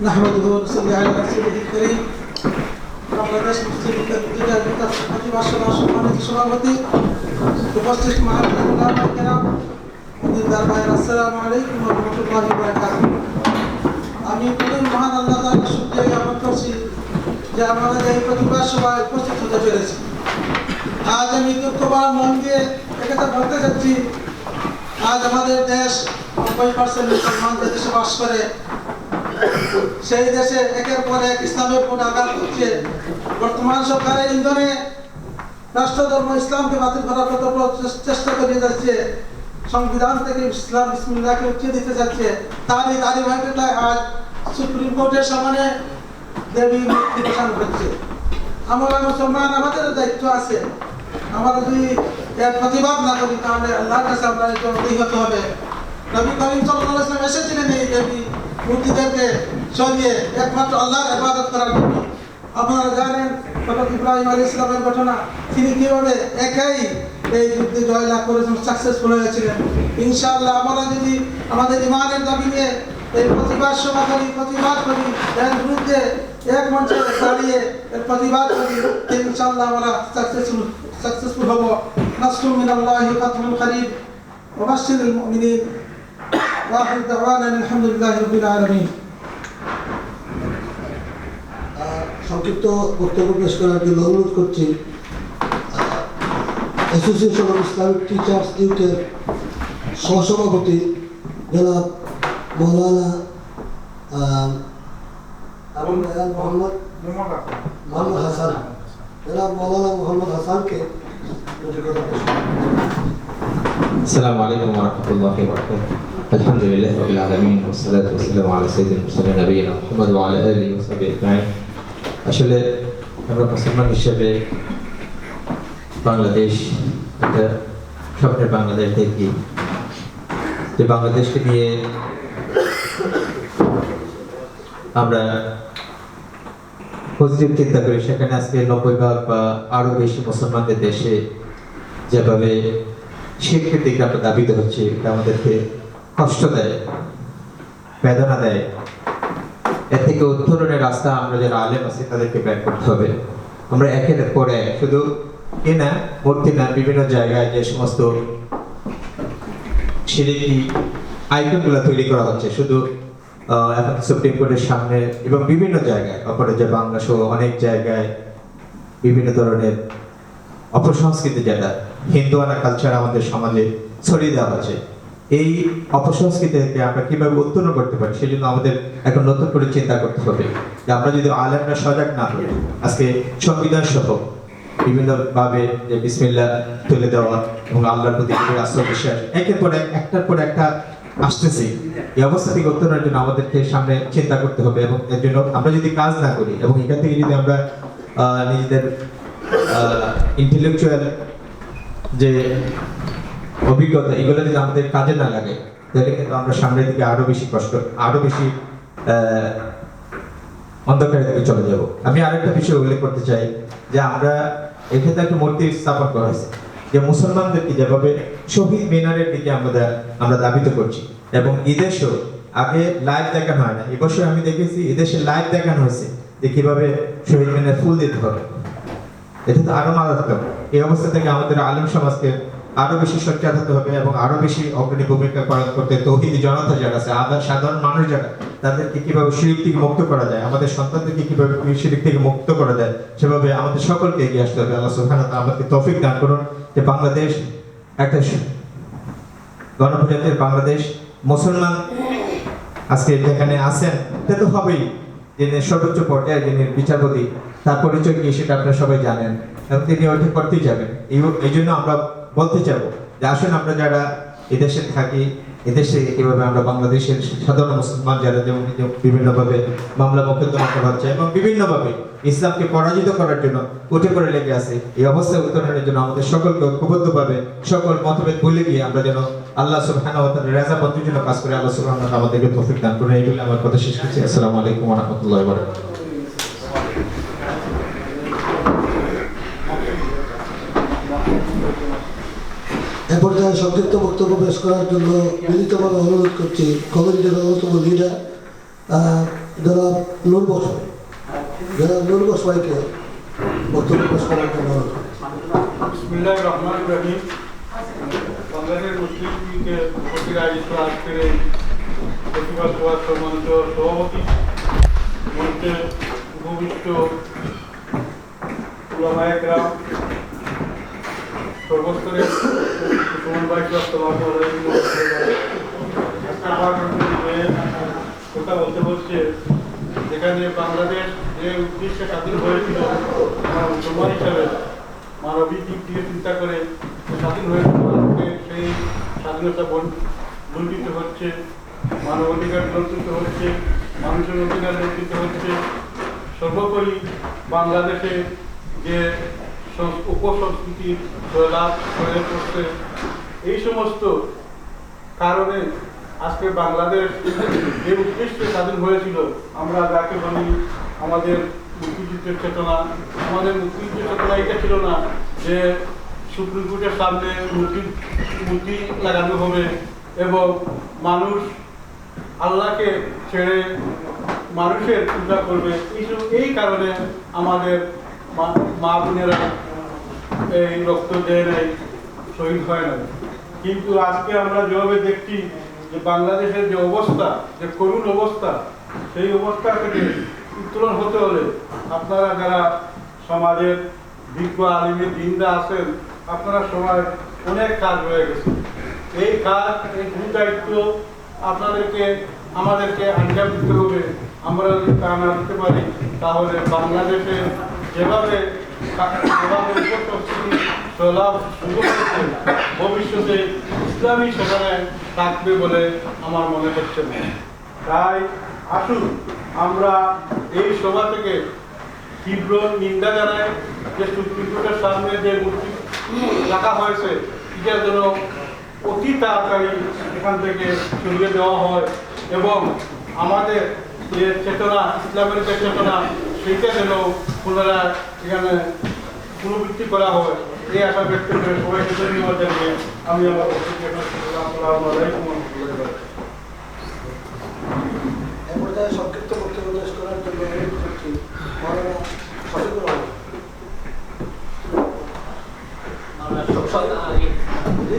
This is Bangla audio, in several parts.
نحمده ونصلي على رسوله الكريم বাংলাদেশ মুসলিম বিদ্যার বিকাশ প্রতিবাদ সভা সম্মানিত সভাপতি উপস্থিত মহারাম দিনদার ভাই আসসালামু আলাইকুম রহমতুল্লাহ বারাকাত আমি খুবই মহান আল্লাহ তাআলা শুকরিয়া জ্ঞাপন করছি যে আমাদের এই প্রতিবাদ সভায় উপস্থিত হতে পেরেছি আজ আমি দুঃখ বা মন দিয়ে একথা বলতে চাচ্ছি আজ আমাদের দেশ নব্বই পার্সেন্ট মুসলমান যে দেশে বাস করে সেই দেশে একের পর এক ইসলামের কোন আঘাত হচ্ছে। বর্তমান সরকারের ইন্ধনে রাষ্ট্রধর্ম ইসলামকে বাতিল করার কত চেষ্টা করে যাচ্ছে। সংবিধান থেকে ইসলাম ইসমিল্লাহকে উঠিয়ে দিতে যাচ্ছে। তারই ধারাবাহিকতায় আজ সুপ্রিম কোর্টের সামনে দেবী বসানো হচ্ছে আমরা মুসলমান, আমাদের দায়িত্ব আছে। আমরা যদি এর প্রতিবাদ না করি, তাহলে আল্লাহর কাছে আমরা এটা হতে হবে। নবী করিম সাল্লাল্লাহু আলাইহি এসেছিলেন এই দেবী মূর্তিদেরকে সরিয়ে একমাত্র আল্লাহর হেফাজত করার জন্য। আপনারা জানেন হজরত ইব্রাহিম আলী ইসলামের ঘটনা। তিনি কীভাবে একাই এই যুদ্ধে জয়লাভ করেছেন সাকসেসফুল হয়েছিলেন। ইনশাআল্লাহ আমরা যদি আমাদের ইমানের দাবি নিয়ে এই প্রতিবাদ সভা করি, প্রতিবাদ করি, এর বিরুদ্ধে এক মঞ্চে দাঁড়িয়ে এর প্রতিবাদ করি ইনশাআল্লাহ আমরা সাকসেসফুল সাকসেসফুল হব। নাসরুল মিনাল্লাহি ফাতহুল করিব ওয়াবাশশিরুল মুমিনিন। واخر دعوانا أن الحمد لله رب العالمين আহ, সংক্ষিপ্ত বক্তব্য পেশ করার জন্য অনুরোধ করছি অ্যাসোসিয়েশন অফ ইসলামিক টিচার্স ইউথের সহসভাপতি জনাব মৌলানা আহ, আবুল রায়হান মোহাম্মদ মোহাম্মদ হাসান জনাব মৌলানা মোহাম্মদ হাসানকে যোগ্যতা পেশ করেন। السلام عليكم ورحمة الله وبركاته الحمد لله رب العالمين والصلاة والسلام على سيد المرسلين نبينا محمد وعلى آله وصحبه أجمعين আসলে আমরা মুসলমান হিসেবে বাংলাদেশ একটা স্বপ্নের বাংলাদেশ দেখি যে বাংলাদেশকে নিয়ে আমরা পজিটিভ চিন্তা করি সেখানে আজকে নব্বই ভাগ বা আরো বেশি মুসলমানদের দেশে যেভাবে শিক্ষার দিকে আমরা দাবিত হচ্ছে এটা আমাদেরকে কষ্ট দেয়, বেদনা দেয়। এর থেকে উত্তরণের রাস্তা আমরা যারা আলেম আছি, তাদেরকে ব্যাক করতে হবে। আমরা একের পর শুধু এ না, মূর্তি না, বিভিন্ন জায়গায় যে সমস্ত সিরিকি আইকনগুলো তৈরি করা হচ্ছে। শুধু এখন সুপ্রিম কোর্টের সামনে এবং বিভিন্ন জায়গায় অপরাজয় বাংলা সহ অনেক জায়গায় বিভিন্ন ধরনের অপসংস্কৃতি যেটা হিন্দুয়ানা কালচার আমাদের সমাজে ছড়িয়ে দেওয়া হচ্ছে এই অপসংস্কৃতি থেকে আমরা কীভাবে উত্তীর্ণ করতে পারি সেই জন্য আমাদের এখন নতুন করে চিন্তা করতে হবে। যে আমরা যদি আলেমরা সজাগ না হই, আজকে সংবিধান সহ বিভিন্ন ভাবে যে বিসমিল্লাহ তুলে দেওয়া এবং আল্লাহর প্রতি আশ্রয় একের পর এক, একটার পর একটা আসতেছে। এই অবস্থা থেকে উত্তরণের জন্য আমাদেরকে সামনে চিন্তা করতে হবে এবং এর জন্য আমরা যদি কাজ না করি এবং এখান থেকে যদি আমরা নিজেদের ইন্টেলেকচুয়াল যে অভিজ্ঞতা, এগুলো যদি আমাদের কাজে না লাগে, তাহলে কিন্তু আমরা সামনের দিকে আরও বেশি কষ্ট, আরও বেশি অন্ধকারের দিকে চলে যাব। আমি আরেকটা বিষয় উল্লেখ করতে চাই, যে আমরা এক্ষেত্রে একটা মূর্তি স্থাপন করা হয়েছে, যে মুসলমানদেরকে যেভাবে শহীদ মিনারের দিকে আমরা আমরা দাবিত করছি, এবং এদেশেও আগে লাইভ দেখানো হয় না, এবছর আমি দেখেছি এদেশে লাইভ দেখানো হয়েছে, যে কীভাবে শহীদ মিনার ফুল দিতে হবে। এটা তো আরও মারাত্মক। এই অবস্থা থেকে আমাদের আলম সমাজকে আরও বেশি সোচ্চার হতে হবে এবং আরও বেশি অগ্রণী ভূমিকা পালন করতে তৌহিদি জনতা যারা আছে আদার সাধারণ মানুষ যারা, তাদেরকে কীভাবে শিরিক থেকে মুক্ত করা যায়, আমাদের সন্তানদেরকে কীভাবে শিরিক থেকে মুক্ত করা যায়, সেভাবে আমাদের সকলকে এগিয়ে আসতে হবে। আল্লাহ ওয়া আমাদেরকে তৌফিক দান করুন। যে বাংলাদেশ একটা গণপ্রজাতির বাংলাদেশ, মুসলমান আজকে যেখানে আছেন, তা তো হবেই। যিনি সর্বোচ্চ পর্যায়ে যিনি বিচারপতি, তার পরিচয় কি সেটা আপনারা সবাই জানেন। এবং তিনি ওইটা করতেই যাবেন। এই জন্য আমরা বলতে চাবো যে আসুন আমরা যারা এদেশে থাকি, এদেশে কীভাবে আমরা বাংলাদেশের সাধারণ মুসলমান যারা যেমন বিভিন্নভাবে মামলা মোকদ্দমা করা হচ্ছে এবং বিভিন্নভাবে ইসলামকে পরাজিত করার জন্য উঠে পড়ে লেগে আছে, এই অবস্থায় উত্তরণের জন্য আমাদের সকলকে ঐক্যবদ্ধভাবে সকল মতভেদ ভুলে গিয়ে আমরা যেন আল্লাহ সুবহানাহু ওয়া রাজা পন্থীর জন্য কাজ করে আল্লাহ সুবহানাহু ওয়া তাআলা আমাদেরকে তৌফিক দান করুন। এই বলে আমার কথা শেষ করছি। আসসালামু আলাইকুম ওয়া রাহমাতুল্লাহি ওয়া বারাকাতুহু। এ পর্যায়ে সংক্ষিপ্ত বক্তব্য পেশ করার জন্য মিলিতভাবে অনুরোধ করছি কমিটির অন্যতম লিডার যারা নূর বছর যারা নূর বসবাইকে বক্তব্য পেশ করার জন্য অনুরোধ সভাপতি মঞ্চে উপবিষ্ট উলামায়করাম সর্বস্তরের সমন্বয়ক কথা বলতে হচ্ছে যেখানে বাংলাদেশ যে উদ্দেশ্যে স্বাধীন হয়েছিল মুসলমান হিসাবে মানবিক দিক দিয়ে চিন্তা করে স্বাধীন হয়েছিল সেই স্বাধীনতা লুণ্ঠিত হচ্ছে, মানবাধিকার লুণ্ঠিত হচ্ছে, মানুষের অধিকার লুণ্ঠিত হচ্ছে। সর্বোপরি বাংলাদেশে যে সং- উপসংস্কৃতি লাভ হয়ে পড়ছে এই সমস্ত কারণে আজকে বাংলাদেশ যে উদ্দেশ্যে স্বাধীন হয়েছিল, আমরা যাকে বলি আমাদের মুক্তিযুদ্ধের চেতনা, আমাদের মুক্তিযুদ্ধের চেতনা এটা ছিল না যে সুপ্রিম কোর্টের সামনে মূর্তি মূর্তি লাগানো হবে এবং মানুষ আল্লাহকে ছেড়ে মানুষের পূজা করবে। এইসব এই কারণে আমাদের মা- বোনেরা এই রক্ত দেয় নেয় শহীদ হয় নাই। কিন্তু আজকে আমরা যেভাবে দেখছি যে বাংলাদেশের যে অবস্থা, যে করুণ অবস্থা, সেই অবস্থা থেকে উত্তোলন হতে হলে আপনারা যারা সমাজের বিজ্ঞ আলিমী দিনদা আছেন, আপনারা সবাই অনেক কাজ রয়ে গেছে। এই কাজ, এই দায়িত্ব আপনাদেরকে, আমাদেরকে আঞ্জাম দিতে হবে। আমরা যদি তা না দিতে পারি, তাহলে বাংলাদেশে যেভাবে যেভাবে ভবিষ্যতে ইসলামী সেখানে থাকবে বলে আমার মনে হচ্ছে না। তাই আসুন, আমরা এই সভা থেকে তীব্র নিন্দা জানাই যে সুপ্রিম কোর্টের সামনে যে মূর্তি রাখা হয়েছে এটার জন্য অতি তাড়াতাড়ি এখান থেকে সরিয়ে দেওয়া হয় এবং আমাদের যে চেতনা, ইসলামের যে চেতনা, সেইটা যেন পুনরায় এখানে পুনর্বৃত্তি করা হয়। এই আশা ব্যক্ত করে সবাইকে ধন্যবাদ জানিয়ে আমি আমার বক্তব্য এখানে শেষ করলাম। আসসালামু আলাইকুম ওয়া রাহমাতুল্লাহি ওয়া বারাকাতুহু। এ পর্যায়ে সংক্ষিপ্ত বক্তব্য পেশ করার জন্য অনুরোধ করছি মৌলানা শফিকুর রহমান জি?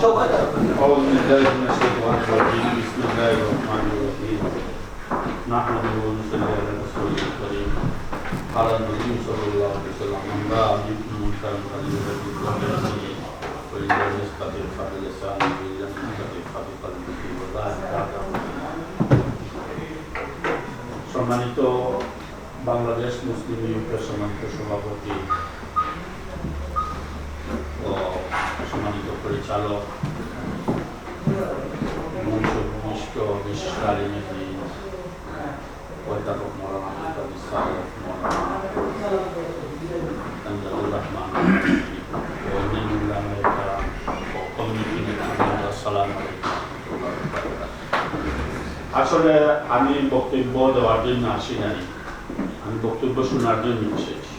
শওকত আলী। أعوذ بالله من الشيطان الرجيم بسم الله الرحمن الرحيم نحمده ونصلي على رسوله الكريم قال النبي صلى الله عليه وسلم من رأى منكم منكرا فليغيره بيده وإن لم يستطع فبلسانه وإن لم يستطع فبقلبه وذلك أعظم সম্মানিত বাংলাদেশ মুসলিম লীগের সম্মানিত সভাপতি ও সম্মানিত পরিচালক মঞ্চ ভূমিষ্ঠ বিশ্বকালীন অধ্যাপক মৌলানা মুস্তাদ ইসলাম আসলে আমি বক্তব্য দেওয়ার জন্য আসি নাই। আমি বক্তব্য শোনার জন্য এসেছি।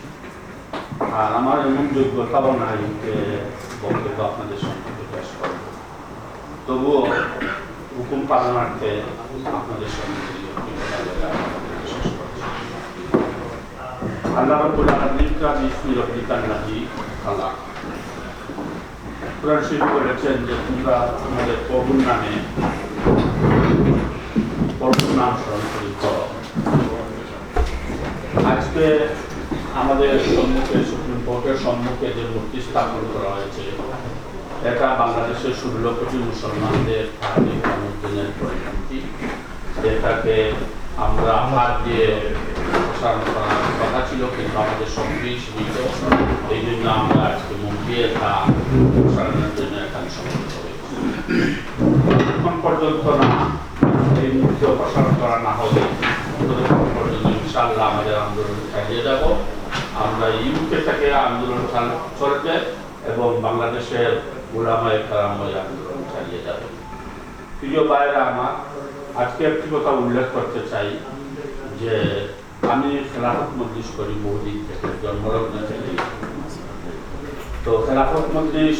আর আমার এমন যোগ্যতাও নাই যে বক্তব্য আপনাদের সম্মুখে পেশ করব। তবুও হুকুম পালনার্থে আপনাদের সম্মুখে এই বক্তব্যটা বলে আমি বক্তব্য শেষ করছি। আল্লাহ রাব্বুল আলামিন কা বিসমি রাব্বিকাল্লাযী খালাক কোরআন শরীফ বলেছেন যে, তোমরা তোমাদের প্রভুর নামে প্রভুর নাম স্মরণ করি আজকে আমাদের সম্মুখে, সুপ্রিম কোর্টের সম্মুখে যে মূর্তি স্থাপন করা হয়েছে, এটা বাংলাদেশের ষোলো কোটি মুসলমানদের ধার্মিক অনুদিনের পরিণতি। এটাকে আমরা হাত দিয়ে প্রসারণ করার কথা ছিল কিন্তু আমাদের সঙ্গী সীমিত এই জন্য আমরা আজকে মুখ দিয়ে তা প্রসারণের জন্য এখানে সমর্থ এখন পর্যন্ত না এই মুহূর্তে প্রসারণ করা না হলে ততক্ষণ পর্যন্ত ইনশাল্লাহ আমাদের আন্দোলন চালিয়ে যাব আমরা ইউকে থেকে আন্দোলন চাল- চলবে এবং বাংলাদেশের গোলামায় কারাম ওই আন্দোলন চালিয়ে যাবে প্রিয় ভাইরা আমার আজকে একটি কথা উল্লেখ করতে চাই যে আমি খেলাফত মজলিস করি থেকে জন্মলগ্ন থেকে তো খেলাফত মজলিস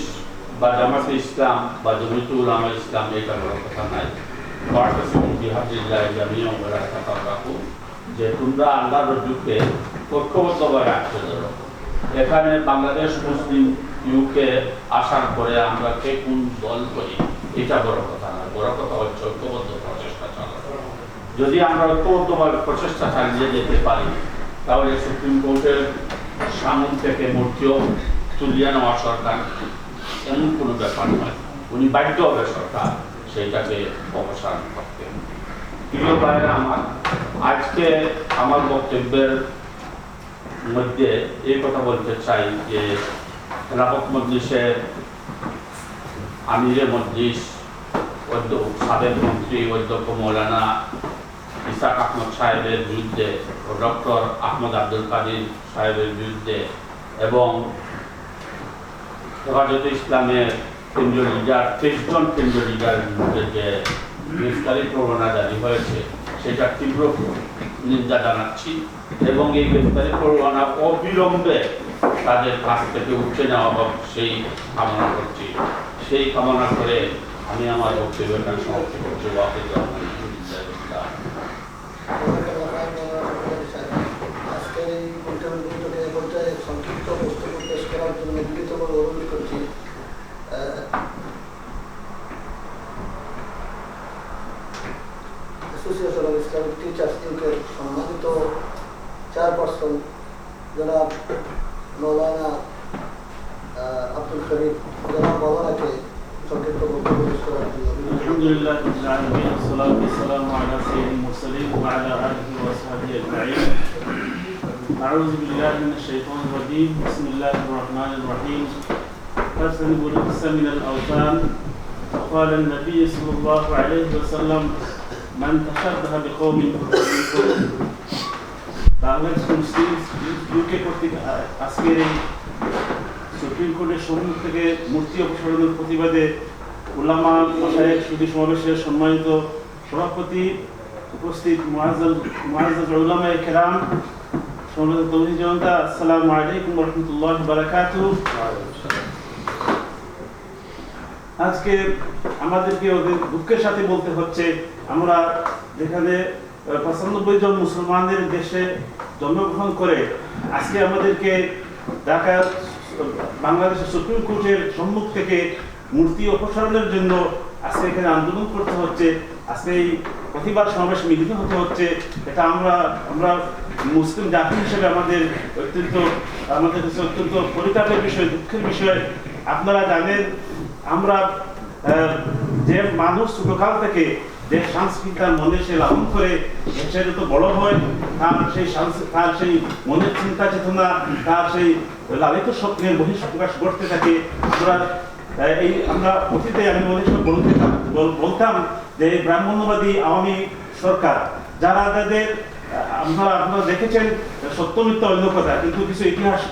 বা জামাতে ইসলাম বা জমিতুল উলামা ইসলাম এটা বড় কথা নাই। যে তোমরা আল্লাহর রজ্জুকে ঐক্যবদ্ধভাবে আঁকড়ে ধরো। এখানে বাংলাদেশ, মুসলিম ইউকে আসার পরে আমরা কে কোন দল করি, এটা বড় কথা না। বড় কথা হচ্ছে ঐক্যবদ্ধ। যদি আমরা ঐক্যবদ্ধভাবে প্রচেষ্টা চালিয়ে যেতে পারি, তাহলে সুপ্রিম কোর্টের সামন থেকে মূর্তিও তুলিয়ে নেওয়া সরকার এমন কোনো ব্যাপার নয়। উনি বাধ্য হবে সরকার সেইটাকে অবসান করতে। প্রিয় ভাইরা আমার, আজকে আমার বক্তব্যের মধ্যে এই কথা বলতে চাই যে খেলাফত মজলিসের আমিরে মজলিস সাবেক মন্ত্রী, অধ্যক্ষ মৌলানা ইসাক আহমদ সাহেবের বিরুদ্ধে ডক্টর আহমদ আব্দুল কাদির সাহেবের বিরুদ্ধে এবং হেফাজতে ইসলামের কেন্দ্রীয় লিডার তেইশ জন কেন্দ্রীয় লিডারের বিরুদ্ধে যে গ্রেফতারি প্রবণতা জারি হয়েছে, সেটা তীব্র নিন্দা জানাচ্ছি এবং এই গ্রেফতারি প্রবণতা অবিলম্বে তাদের কাছ থেকে উঠে নেওয়া হোক, সেই কামনা করছি। সেই কামনা করে আমি আমার বক্তব্য সমাপ্ত করছি। الله عليه وسلم من تشبه بقوم فهو منهم বাংলাদেশ মুসলিম ইউকে কর্তৃক আ- আজকের এই সুপ্রিম কোর্টের সম্মুখ থেকে মূর্তি অপসারণের প্রতিবাদে উলামা মাসায়েক সুদী সমাবেশের সম্মানিত সভাপতি উপস্থিত মহাজ উলামা কেরাম সম্মানিত তৌহি জনতা আসসালামু আলাইকুম রহমতুল্লাহ বারাকাতু আজকে আমাদেরকে ওদের দুঃখের সাথে বলতে হচ্ছে, আমরা যেখানে পঁচানব্বই জন মুসলমানদের দেশে জন্মগ্রহণ করে, আজকে আমাদেরকে ঢাকা, বাংলাদেশের সুপ্রিম কোর্টের সম্মুখ থেকে মূর্তি অপসারণের জন্য আজকে এখানে আন্দোলন করতে হচ্ছে, আজকে এই প্রতিবাদ সমাবেশ মিলিত হতে হচ্ছে, এটা আমরা আমরা মুসলিম জাতি হিসেবে আমাদের অত্যন্ত, আমাদের কাছে অত্যন্ত পরিতাপের বিষয়, দুঃখের বিষয়। আপনারা জানেন আমরা যে মানুষ ছোটকাল থেকে যে সংস্কৃতি তার মনে সে লালন করে সে যত বড় হয়, তার সেই তার সেই মনের চিন্তা চেতনা, তার সেই লালিত স্বপ্নের বহিঃপ্রকাশ করতে থাকে। আমরা এই আমরা অতীতে আমি মনে বলতে বলতাম যে ব্রাহ্মণ্যবাদী আওয়ামী সরকার, যারা তাদের আপনারা আপনারা দেখেছেন, সত্য মিথ্যা অন্য কথা, কিন্তু কিছু ইতিহাস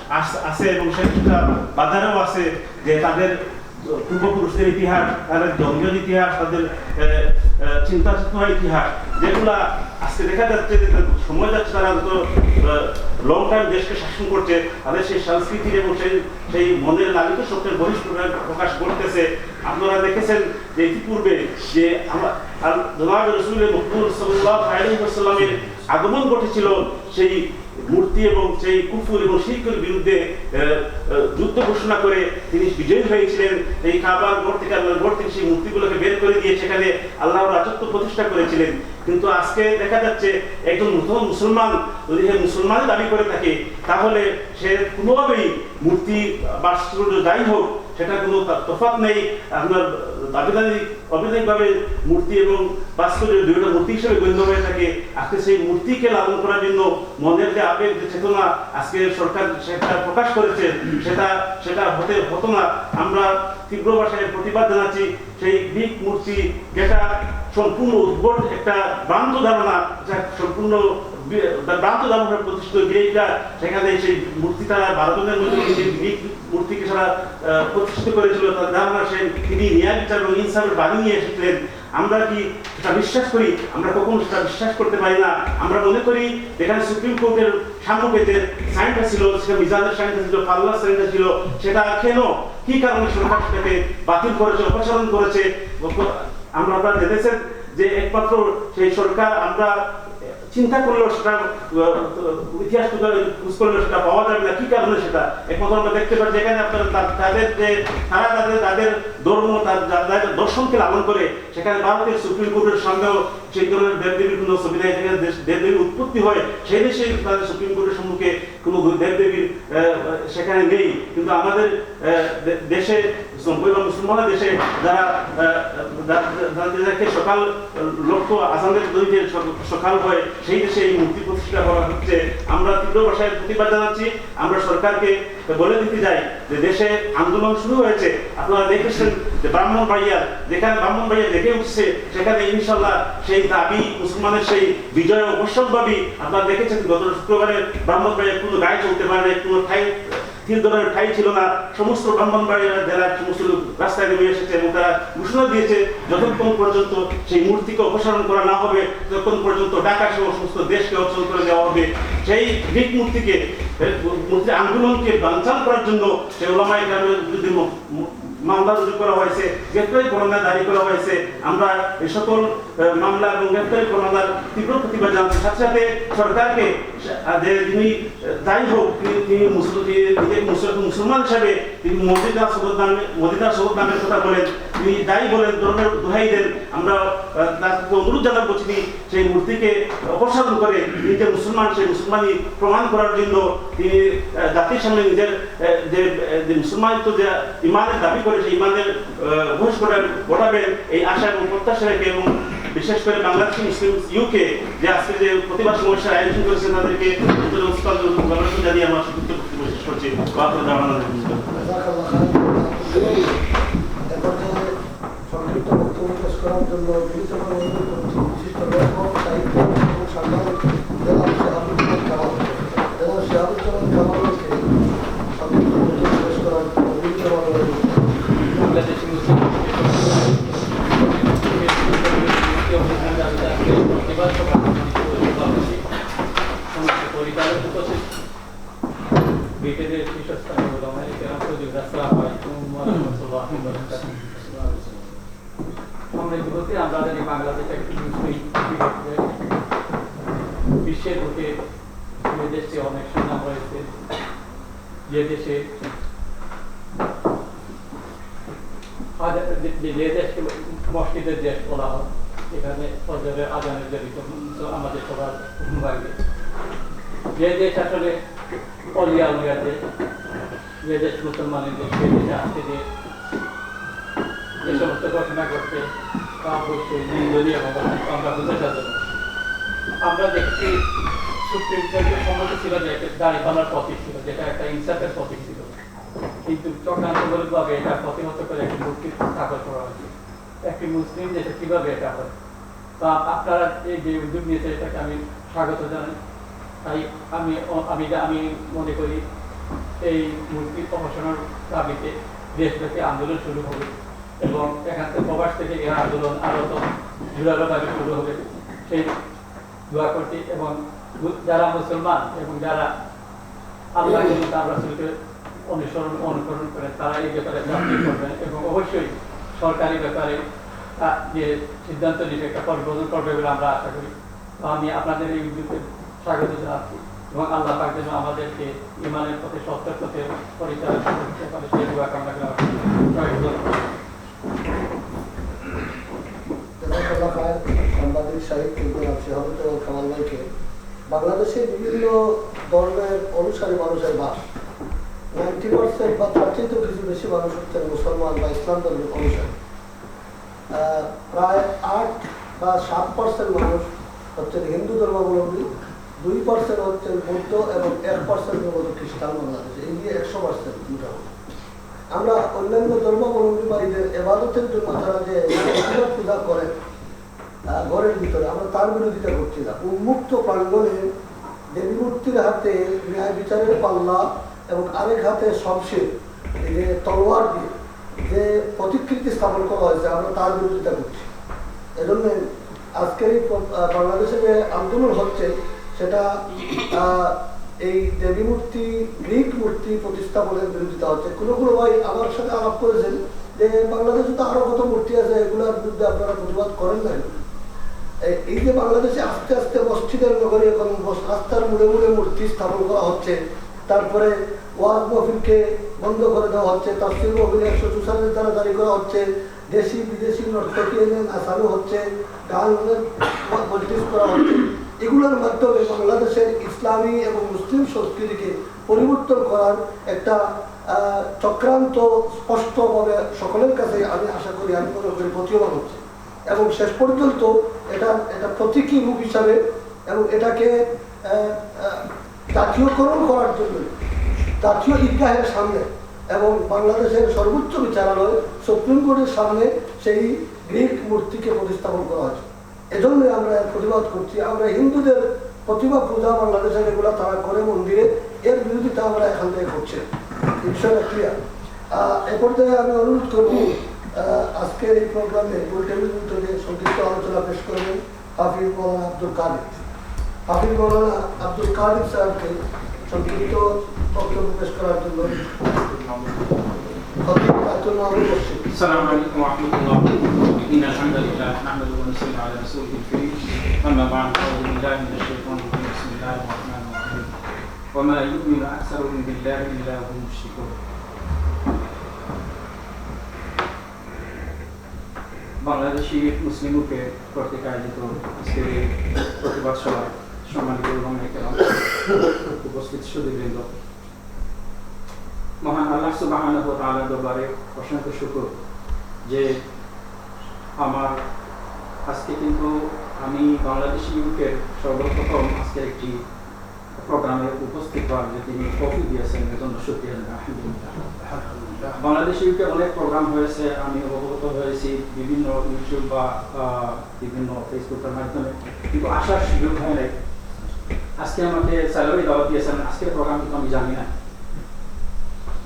আছে এবং সেটা বাজারেও আছে যে তাদের পূর্বপুরুষদের ইতিহাস, তাদের ইতিহাস, তাদের চিন্তা চেতনার ইতিহাস আজকে দেখা যাচ্ছে সময় যাচ্ছে, তারা লং টাইম দেশকে শাসন করছে, তাদের সেই সংস্কৃতির এবং সেই সেই মনের লালিত বহিষ্কার প্রকাশ করতেছে। আপনারা দেখেছেন যে ইতিপূর্বে যে আমরা মকবুল সাল্লাহ আগমন ঘটেছিল, সেই মূর্তি এবং সেই কুফুর এবং শিল্পের বিরুদ্ধে যুদ্ধ ঘোষণা করে তিনি বিজয়ী হয়েছিলেন। এই কাবার ঘর থেকে আল্লাহর ঘর থেকে সেই মূর্তিগুলোকে বের করে দিয়ে সেখানে আল্লাহর রাজত্ব প্রতিষ্ঠা করেছিলেন। কিন্তু আজকে দেখা যাচ্ছে একজন নতুন মুসলমান যদি সে মুসলমান দাবি করে থাকে, তাহলে সে কোনোভাবেই মূর্তি বাস্তব যাই হোক সেটা কোনো তা- তফাৎ নেই। আপনার দাবিদারি অবৈধানিকভাবে মূর্তি এবং ভাস্কর্য দুইটা মূর্তি হিসেবে গণ্য হয়ে থাকে। আজকে সেই মূর্তিকে লালন করার জন্য মনের যে আবেগ, যে চেতনা আজকে সরকার সেটা প্রকাশ করেছে, সেটা সেটা হতে হতো না। আমরা তীব্র ভাষায় প্রতিবাদ জানাচ্ছি, সেই গ্রিক মূর্তি যেটা সম্পূর্ণ উদ্ভট একটা ভ্রান্ত ধারণা যা সম্পূর্ণ প্রতিষ্ঠিত সেখানে সেই মূর্তি তারা ভারতের মধ্যে সেই গ্রিক মূর্তিকে সারা প্রতিষ্ঠিত করেছিল। তার ধারণা তিনি বিচার এবং ইনসাফের বাণী নিয়ে এসেছিলেন। আমরা কি সেটা বিশ্বাস করি? আমরা কখনো সেটা বিশ্বাস করতে পারি না। আমরা মনে করি যেখানে সুপ্রিম কোর্টের যে সাইনটা ছিল, সেটা মিজানের সাইনটা ছিল পাল্লার সাইনটা ছিল, সেটা কেন? কি কারণে সরকার সেটাকে বাতিল করেছে, অপসারণ করেছে? আমরা আপনারা জেনেছেন যে একমাত্র সেই সরকার আমরা চিন্তা করলেও সেটা ইতিহাস খোঁজ করলেও সেটা পাওয়া যাবে না। কি কারণে সেটা? একমাত্র আমরা দেখতে পাই যেখানে আপনারা তাদের যে, তারা তাদের তাদের ধর্ম তাদের দর্শনকে লালন করে, সেখানে ভারতের সুপ্রিম কোর্টের সামনেও সেই ধরনের দেবদেবীর কোনো সুবিধা যেখানে দেবদেবীর উৎপত্তি হয়, সেই দেশে তাদের সুপ্রিম কোর্টের সম্মুখে কোনো দেবদেবীর সেখানে নেই। কিন্তু আমাদের দেশে সম্পূর্ণ মুসলমান দেশে যারা যাদেরকে সকাল লক্ষ্য আসামের দৈতে সকাল হয়, সেই দেশে এই মূর্তি প্রতিষ্ঠা করা হচ্ছে। আমরা তীব্র ভাষায় প্রতিবাদ জানাচ্ছি। আমরা সরকারকে বলে দিতে যাই যে দেশে আন্দোলন শুরু হয়েছে। আপনারা দেখেছেন যে ব্রাহ্মণ বাড়িয়া যেখানে ব্রাহ্মণ বাড়িয়া দেখে উঠছে, সেখানে ইনশাল্লাহ সেই দাবি, মুসলমানের সেই বিজয় অবশ্যম্ভাবী, আপনারা দেখেছেন গত শুক্রবারে ব্রাহ্মণ বাড়িয়া কোনো গায়ে চলতে পারে কোনো ঠাই ধরনের ঠাই ছিল না। সমস্ত ব্রাহ্মণবাড়িয়া জেলার সমস্ত লোক রাস্তায় নেমে এসেছে এবং তারা ঘোষণা দিয়েছে, যতক্ষণ পর্যন্ত সেই মূর্তিকে অপসারণ করা না হবে, ততক্ষণ পর্যন্ত ঢাকা সহ সমস্ত দেশকে অচল করে দেওয়া হবে। সেই গ্রিক মূর্তিকে মূর্তি আন্দোলনকে বাঞ্চাল করার জন্য সেই ওলামায় গ্রামের ম- মামলা রুজু করা হয়েছে গ্রেপ্তারি পরোয়ানা জারি করা হয়েছে। আমরা এই সকল মামলা এবং গ্রেপ্তারি পরোয়ানার তীব্র প্রতিবাদ জানাচ্ছি। সাথে সাথে সরকারকে যে আহ, যাই হোক তিনি- তিনি তিনি মুসলমান হিসাবে তিনি মদিনা সবদ নামে মদিনা সবদ নামের কথা বলেন তিনি যাই বলেন ধর্মের দোহাই দেন আমরা তাকে অনুরোধ জানাব তিনি সেই মূর্তিকে অপসারণ করে তিনি যে মুসলমান সেই মুসলমানই প্রমাণ করার জন্য তিনি জাতির সামনে নিজের যে মুসলমান তো যে ইমানের দাবি করে সেই ইমানের ঘোষ ঘটাবেন এই আশা এবং প্রত্যাশা রেখে এবং বিশেষ করে বাংলাদেশি মুসলিম ইউকে যে আজকে যে প্রতিবাদ সমস্যার আয়োজন করেছেন তাদেরকে জানিয়ে আমার সুযোগ শেষ করছি। সংক্ষিপ্ত বক্তব্য পেশ করার জন্য করছি লেখক সাহিত্য এবং সাংবাদিক জেলা শেহাবুজ্জামান কামাল জেলা শেহাবুজ্জামান কামালকে সংক্ষিপ্ত বক্তব্য পেশ করার জন্য বিনীতভাবে অনুরোধ করছি। বাংলাদেশি মুসলিম প্রতিবাদ সভা সমস্ত পরিবারের উপস্থিত ব্রিটেনের শীর্ষস্থানীয় ওলামায়ে কেরাম হুজুর আসসালামু আলাইকুম ওয়া বিশ্বের বুকে যে দেশে অনেক সুনাম রয়েছে, যে দেশে যে- দেশকে মসজিদের দেশ বলা হয়, এখানে ফজরের আজানের জড়িত আমাদের সবার ভাঙবে যে দেশ আসলে অলিয়া দেশ, যে দেশ মুসলমানের দেশ, সে দেশে আজকে যে যে সমস্ত ঘটনা ঘটছে আমরা দেখছি সুপ্রিম কোর্টের সম্মত ছিল যে একটা দাঁড়ি বানার প্রতীক ছিল, যেটা একটা ইনসাফের প্রতীক ছিল। কিন্তু চক্রান্তমূলকভাবে এটা প্রতিহত করে একটি মূর্তি স্থাপন করা হয়েছে। একটি মুসলিম দেশে কীভাবে এটা হয়? তা আপনারা এই যে উদ্যোগ নিয়েছে এটাকে আমি স্বাগত জানাই। তাই আমি আমি আমি মনে করি, এই মূর্তি অপসারণের দাবিতে দেশব্যাপী আন্দোলন শুরু হবে। এবং এখান থেকে প্রবাস থেকে এই আন্দোলন আরও তো জোরালোভাবে শুরু হবে। সেই দোয়া করছি এবং যারা মুসলমান এবং যারা আল্লাহ রাসূলকে অনুসরণ, অনুকরণ করেন তারা এই ব্যাপারে চাকরি করবেন এবং অবশ্যই সরকারি ব্যাপারে যে সিদ্ধান্ত নিবে, একটা পরিবর্তন করবে বলে আমরা আশা করি। তো আমি আপনাদের এই উদ্যোগকে স্বাগত জানাচ্ছি এবং আল্লাহ পাক যেন আমাদেরকে ইমানের পথে, সত্যের পথে পরিচালনা করতে পারে, সেই দোয়া কামনা করে বাংলাদেশে বিভিন্ন ধর্মের অনুসারী মানুষের বাস। নাইনটি পার্সেন্ট বা তার চেয়েও কিছু বেশি মানুষ হচ্ছেন মুসলমান বা ইসলাম ধর্মের অনুসারী। প্রায় আট বা সাত পার্সেন্ট মানুষ হচ্ছেন হিন্দু ধর্মাবলম্বী, দুই পার্সেন্ট হচ্ছেন বৌদ্ধ এবং এক পার্সেন্টের মতো খ্রিস্টান বাংলাদেশে। এই নিয়ে একশো পার্সেন্ট মোটামুটি আমরা অন্যান্য ধর্মাবলম্বী ভাইদের এবাদতের জন্য তারা যে পূজা করেন ঘরের ভিতরে আমরা তার বিরোধিতা করছি না। উন্মুক্ত প্রাঙ্গণে দেবী মূর্তির হাতে ন্যায় বিচারের পাল্লা এবং আরেক হাতে শমশের যে তলোয়ার দিয়ে যে প্রতিকৃতি স্থাপন করা হয়েছে, আমরা তার বিরোধিতা করছি। এজন্য আজকের এই বাংলাদেশে যে আন্দোলন হচ্ছে, সেটা এই দেবী মূর্তি, গ্রিক মূর্তি প্রতিস্থাপনের বিরোধিতা হচ্ছে। কোনো কোনো ভাই আমার সাথে আলাপ করেছেন যে বাংলাদেশে তো আরও কত মূর্তি আছে, এগুলোর বিরুদ্ধে আপনারা প্রতিবাদ করেন না? এই- যে বাংলাদেশে আস্তে আস্তে মসজিদের নগরী এখন রাস্তার মুড়ে মুড়ে মূর্তি স্থাপন করা হচ্ছে, তারপরে বন্ধ করে দেওয়া হচ্ছে একশো দ্বারা করা হচ্ছে, দেশি বিদেশি নর্তকী এনে হচ্ছে করা হচ্ছে। এগুলোর মাধ্যমে বাংলাদেশের ইসলামী এবং মুসলিম সংস্কৃতিকে পরিবর্তন করার একটা চক্রান্ত স্পষ্টভাবে সকলের কাছে আমি আশা করি আমি মনে করি প্রতীয়মান হচ্ছে। এবং শেষ পর্যন্ত এটা এটা প্রতীকী রূপ হিসাবে এবং এটাকে জাতীয়করণ করার জন্য জাতীয় ঈদগাহের সামনে এবং বাংলাদেশের সর্বোচ্চ বিচারালয় সুপ্রিম কোর্টের সামনে সেই গ্রিক মূর্তিকে প্রতিস্থাপন করা হয়েছে। এজন্য আমরা প্রতিবাদ করছি। আমরা হিন্দুদের প্রতিভা পূজা বাংলাদেশের এগুলা তারা করে মন্দিরে। এর বিরোধিতা আমরা এখান থেকে করছি এ পর্যায়ে আমি অনুরোধ করব আজকের এই প্রোগ্রামে গোলটেবিল থেকে সংক্ষিপ্ত আলোচনা পেশ করবেন হাফিজ মৌলানা আব্দুল কাদের হাফিজ মৌলানা আব্দুল কাদের সাহেবকে সংক্ষিপ্ত বক্তব্য পেশ করার জন্য খতিব আয়তুল মাহমুদ মসজিদ السلام عليكم ورحمة الله إن الحمد لله نحمده ونصلي على رسوله الكريم أما بعد أعوذ بالله من الشيطان الرجيم بسم الله الرحمن الرحيم وما يؤمن أكثرهم بالله إلا هم مشركون বাংলাদেশি মুসলিম গ্রুপে কর্তৃক আয়োজিত আজকের প্রতিবাদ সভায় সম্মানিত এবং উপস্থিত সুদীবৃন্দ। মহান আল্লাহ সুবাহান তাআলার দরবারে অসংখ্য শুকর যে আমার আজকে কিন্তু আমি বাংলাদেশি ইউকের সর্বপ্রথম আজকের একটি প্রোগ্রামে উপস্থিত হওয়ার যে তিনি কপি দিয়েছেন এর জন্য সত্যি আলহামদুলিল্লাহ বাংলাদেশে ইউকে অনেক প্রোগ্রাম হয়েছে আমি অবগত হয়েছি বিভিন্ন ইউটিউব বা বিভিন্ন ফেসবুকের মাধ্যমে কিন্তু আসার সুযোগ হয় নাই আজকে আমাকে স্যালারি দাওয়াত দিয়েছেন আজকের প্রোগ্রাম কিন্তু আমি জানি না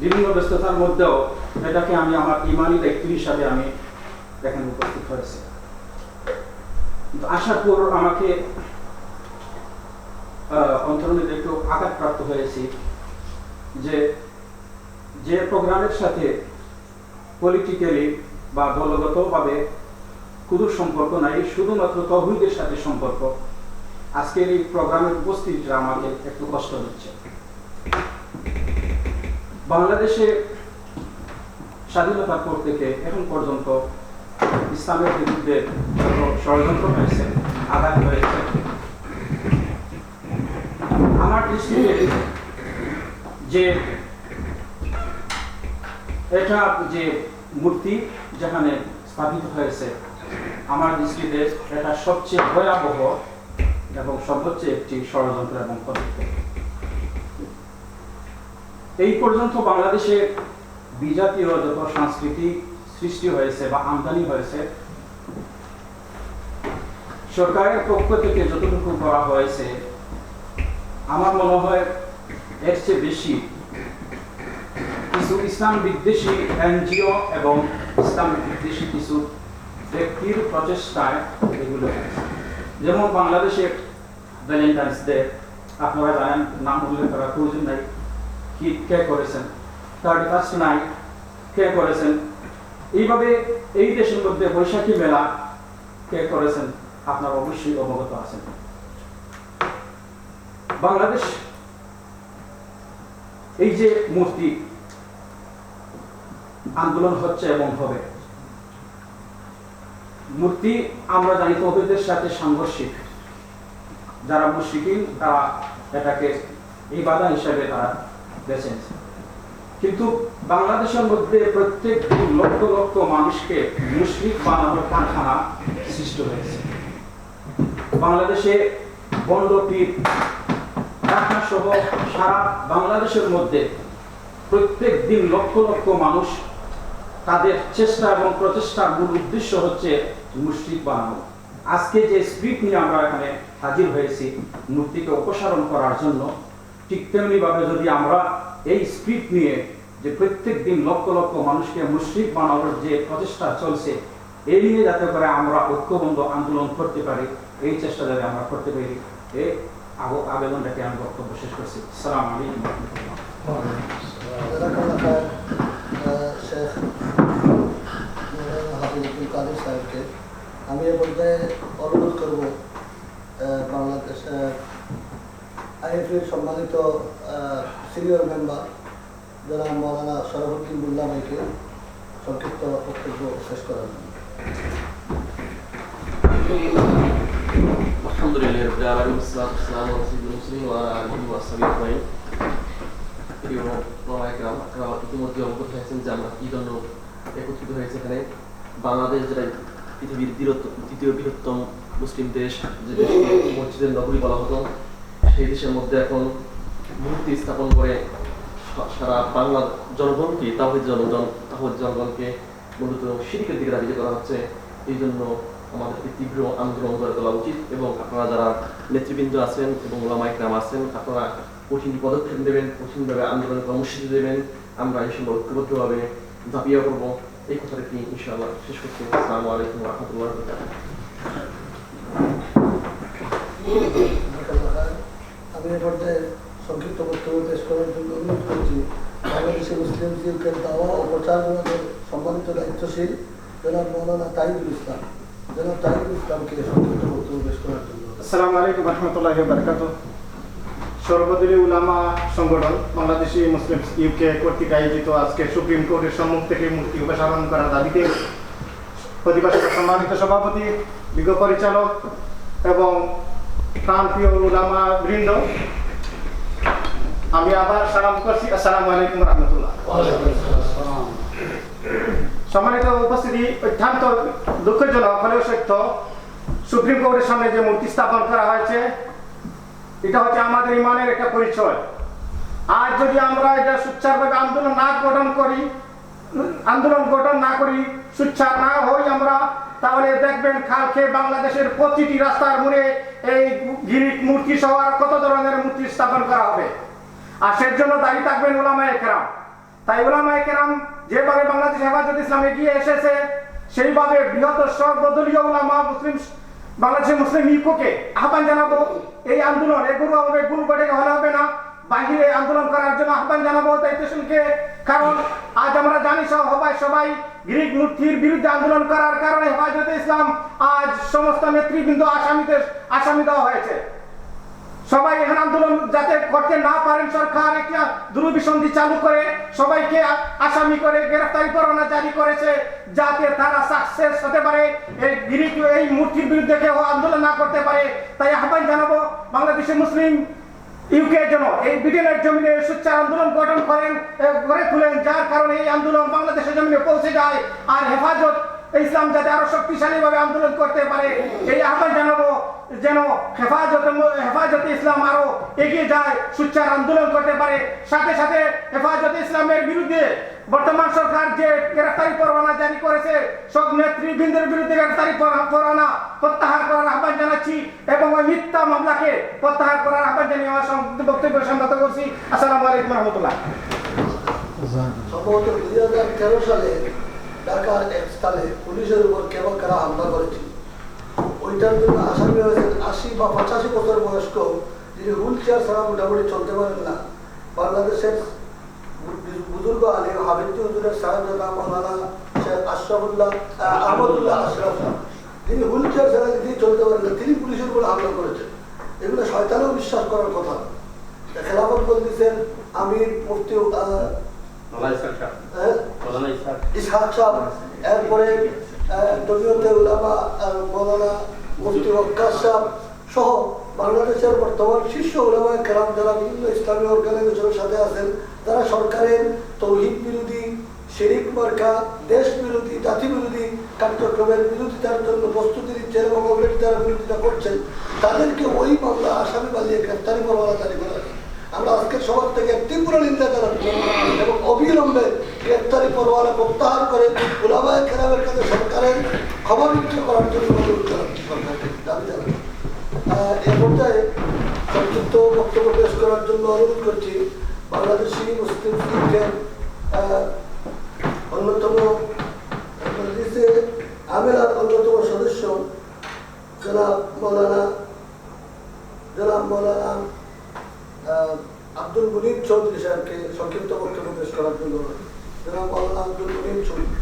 বিভিন্ন ব্যস্ততার মধ্যেও এটাকে আমি আমার ইমানি ব্যক্তি হিসাবে আমি এখানে উপস্থিত হয়েছি কিন্তু আসার পর আমাকে অন্তরণে একটু আঘাতপ্রাপ্ত হয়েছি যে যে প্রোগ্রামের সাথে পলিটিক্যালি বা দলগতভাবে কোনো সম্পর্ক নাই, শুধুমাত্র তহবিদের সাথে সম্পর্ক। আজকের এই প্রোগ্রামের উপস্থিতিটা আমাকে একটু কষ্ট দিচ্ছে। বাংলাদেশে স্বাধীনতার পর থেকে এখন পর্যন্ত ইসলামের বিরুদ্ধে ষড়যন্ত্র হয়েছে, আঘাত হয়েছে আমার দৃষ্টিতে যে এটা যে মূর্তি যেখানে স্থাপিত হয়েছে, আমার দৃষ্টিতে এটা সবচেয়ে ভয়াবহ এবং সর্বোচ্চ একটি ষড়যন্ত্র এবং পদক্ষেপ এই পর্যন্ত বাংলাদেশে বিজাতীয় যত সংস্কৃতি সৃষ্টি হয়েছে বা আমদানি হয়েছে, সরকারের পক্ষ থেকে যতটুকু করা হয়েছে আমার মনে হয় এর চেয়ে বেশি কিছু ইসলাম বিদ্বেষী এনজিও এবং ইসলাম বিদ্বেষী কিছু ব্যক্তির প্রচেষ্টায় এগুলো যেমন বাংলাদেশে ভ্যালেন্টাইন্স ডে আপনারা জানেন, নাম উল্লেখ করা প্রয়োজন নাই, কি কে করেছেন? থার্টি ফার্স্ট নাইট কে করেছেন? এইভাবে এই দেশের মধ্যে বৈশাখী মেলা কে করেছেন? আপনারা অবশ্যই অবগত আছেন। বাংলাদেশ। এই যে মূর্তি, আন্দোলন হচ্ছে এবং হবে। মূর্তি আমরা জানি তৌহিদের সাথে সাংঘর্ষিক। যারা মুশরিকিন, তারা এটাকে এই বাধা হিসেবে তারা বেছে কিন্তু বাংলাদেশের মধ্যে প্রত্যেক লক্ষ লক্ষ মানুষকে মুশরিক বানানোর কারখানা সৃষ্টি হয়েছে। বাংলাদেশে বন্ডপীর ঢাকা সহ সারা বাংলাদেশের মধ্যে প্রত্যেক দিন লক্ষ লক্ষ মানুষ তাদের চেষ্টা এবং প্রচেষ্টার মূল উদ্দেশ্য হচ্ছে মুশরিক বানানো। আজকে যে স্ক্রিপ্ট নিয়ে আমরা এখানে হাজির হয়েছি, মূর্তিকে অপসারণ করার জন্য, ঠিক তেমনি ভাবে যদি আমরা এই স্ক্রিপ্ট নিয়ে যে প্রত্যেক দিন লক্ষ লক্ষ মানুষকে মুশরিক বানানোর যে প্রচেষ্টা চলছে এই নিয়ে যাতে করে আমরা ঐক্যবদ্ধ আন্দোলন করতে পারি, এই চেষ্টা যাতে আমরা করতে পারি আবেদনটাকে আমি বক্তব্য শেষ করছি। সালাম আলাইকুম আমি এ পর্যায়ে অনুরোধ করব বাংলাদেশ আইএফএর সম্মানিত সিনিয়র মেম্বার যারা মৌলানা সরফুদ্দিন মুল্লা ভাইকে সংক্ষিপ্ত বক্তব্য শেষ করার জন্য। الحمد لله رب العالمين والصلاة والسلام على سيدنا المسلمين وعلى آله وصحبه أجمعين প্রিয় মামাইকরাম আপনারা ইতিমধ্যে অবগত হয়েছেন যে আমরা কি জন্য একত্রিত হয়েছে এখানে বাংলাদেশ যেটা পৃথিবীর বৃহত্ত- তৃতীয় বৃহত্তম মুসলিম দেশ যে দেশকে মসজিদের নগরী বলা হতো সেই দেশের মধ্যে এখন মূর্তি স্থাপন করে সা- সারা বাংলা জনগণকে তাহিদ জনগণ তাহিদ জনগণকে মূলত শিরিকের দিকে দাবিত করা হচ্ছে এই জন্য আমাদেরকে তীব্র আন্দোলন গড়ে তোলা উচিত এবং আপনারা যারা নেতৃবৃন্দ আছেন এবং ওলামাইকরাম আছেন, আপনারা কঠিন পদক্ষেপ নেবেন, কঠিনভাবে আন্দোলনের কর্মসূচি দেবেন। আমরা ইনশাল্লাহ ঐক্যবদ্ধভাবে ঝাঁপিয়ে পড়ব এই কথাটি ইনশাআল্লাহ শেষ করছি। আসসালামু আলাইকুম রহমতুল্লাহ সংক্ষিপ্ত বক্তব্য পেশ করার জন্য অনুরোধ করছি বাংলাদেশের মুসলিম সম্মানিত দায়িত্বশীল জনাব মৌলানা তাইদুল ইসলাম। আসসালামু আলাইকুম রহমতুল্লাহ বারকাত সর্বদলীয় উলামা সংগঠন বাংলাদেশি মুসলিম ইউকে কর্তৃক আয়োজিত আজকে সুপ্রিম কোর্টের সম্মুখ থেকে মূর্তি উপসারণ করার দাবিতে প্রতিবাসী সম্মানিত সভাপতি বিজ্ঞ পরিচালক এবং প্রান্তীয় উলামা বৃন্দ আমি আবার সালাম করছি। আসসালামু আলাইকুম রহমতুল্লাহ। সম্মানিত উপস্থিতি অত্যন্ত দুঃখজনক হলেও সত্য। সুপ্রিম কোর্টের সামনে যে মূর্তি স্থাপন করা হয়েছে, এটা হচ্ছে আমাদের ইমানের একটা পরিচয়। আর যদি আমরা এটা সুচ্চারভাবে আন্দোলন না গঠন করি, আন্দোলন গঠন না করি সুচ্চার না হই আমরা, তাহলে দেখবেন কালকে বাংলাদেশের প্রতিটি রাস্তার মোড়ে এই গিরিট মূর্তি সহ আর কত ধরনের মূর্তি স্থাপন করা হবে। আর সের জন্য দায়ী থাকবেন ওলামা একরাম তাই ওলামা একরাম যেভাবে বাংলাদেশ হেফাজত ইসলাম গিয়ে এসেছে সেইভাবে বৃহত্তর সর্বদলীয় ওলামা মুসলিম বাংলাদেশের মুসলিম ইউকোকে আহ্বান জানাব। এই আন্দোলন এগুলো হবে, গুরু বাড়ি হলে হবে না। বাহিরে আন্দোলন করার জন্য আহ্বান জানাব দায়িত্বশীলকে। কারণ আজ আমরা জানি সব সবাই সবাই গ্রিক মূর্তির বিরুদ্ধে আন্দোলন করার কারণে হেফাজতে ইসলাম আজ সমস্ত নেতৃবৃন্দ আসামিতে আসামি দেওয়া হয়েছে। সবাই এখানে আন্দোলন যাতে করতে না পারেন সরকার, একটা দুরভিসন্ধি চালু করে সবাইকে আসামি করে, গ্রেফতারি পরোয়ানা জারি করেছে যাতে তারা সাকসেস হতে পারে। এই এই মূর্তির বিরুদ্ধে কেউ আন্দোলন না করতে পারে। তাই আহ্বান জানাব বাংলাদেশের মুসলিম ইউকে জন্য। এই ব্রিটেনের জমিনে সুচ্চার আন্দোলন গঠন করেন গড়ে তুলেন, যার কারণে এই আন্দোলন বাংলাদেশের জমিনে পৌঁছে যায়। আর হেফাজত ইসলাম যাতে আরও শক্তিশালী ভাবে আন্দোলন করতে পারে, এই আহ্বান জানাব যেন হেফাজত হেফাজতে ইসলাম আরও এগিয়ে যায় সুচ্চার আন্দোলন করতে পারে। সাথে সাথে হেফাজতে ইসলামের বিরুদ্ধে বর্তমান সরকার যে গ্রেফতারি পরোয়ানা জারি করেছে, সব নেতৃবৃন্দের বিরুদ্ধে গ্রেফতারি পর- পরোয়ানা প্রত্যাহার করার আহ্বান জানাচ্ছি এবং ওই মিথ্যা মামলাকে প্রত্যাহার করার আহ্বান জানিয়ে আমার বক্তব্য সম্মত করছি। আসসালামু আলাইকুম রহমতুল্লাহ। সম্ভবত দুই হাজার তেরো সালে ঢাকার এক স্থানে পুলিশের উপর কেবল কারা হামলা করেছিল ওইটার জন্য আসামি হয়েছেন আশি বা পঁচাশি বছর বয়স্ক যিনি হুইল চেয়ার ছাড়া মোটামুটি চলতে পারেন না। বাংলাদেশের বুজুর্গ আলী হাবিবজি হুজুরের সাহেবজাদা মৌলানা শেখ আশরাফুল্লাহ আহমদুল্লাহ আশরাফ। তিনি হুইল চেয়ার ছাড়া নিজেই চলতে পারেন না। তিনি পুলিশের উপর হামলা করেছেন। এগুলো শয়তানেও বিশ্বাস করার কথা। খেলাফত বলতেছেন আমির, মুফতি ইসহাক সাহেব এরপরে আহ, উলামা মৌলানা মুফতি ওয়াক্কাস সাহেব সহ বাংলাদেশের বর্তমান শীর্ষ উলামা কেরাম যারা বিভিন্ন ইসলামী অর্গানাইজেশনের সাথে আছেন তারা সরকারের তৌহিদ বিরোধী শেরিক মার্কা দেশ বিরোধী জাতি বিরোধী কার্যক্রমের বিরোধিতার জন্য প্রস্তুতি নিচ্ছেন এবং অলরেডি তারা বিরোধিতা করছেন। তাদেরকে ওই মামলা আসামি বানিয়ে গ্রেপ্তারি পরোয়ানা জারি করা। আমরা আজকে সবার থেকে তীব্র নিন্দা জানাচ্ছি এবং অবিলম্বে গ্রেপ্তারি পরোয়ানা প্রত্যাহার করে উলামায় খেরামের কাছে সরকারের খবর বিক্রি করার জন্য অনুরোধ জানাচ্ছি সরকারকে। দাবি জানাচ্ছি। এ পর্যায়ে সংক্ষিপ্ত বক্তব্য পেশ করার জন্য অনুরোধ করছি বাংলাদেশি মুসলিম লীগের অন্যতম আমেরার অন্যতম সদস্য জনাব মৌলানা জনাব মৌলানা আব্দুল মুনির চৌধুরী সাহেবকে সংক্ষিপ্ত বক্তব্য পেশ করার জন্য জনাব আব্দুল মুনির চৌধুরী।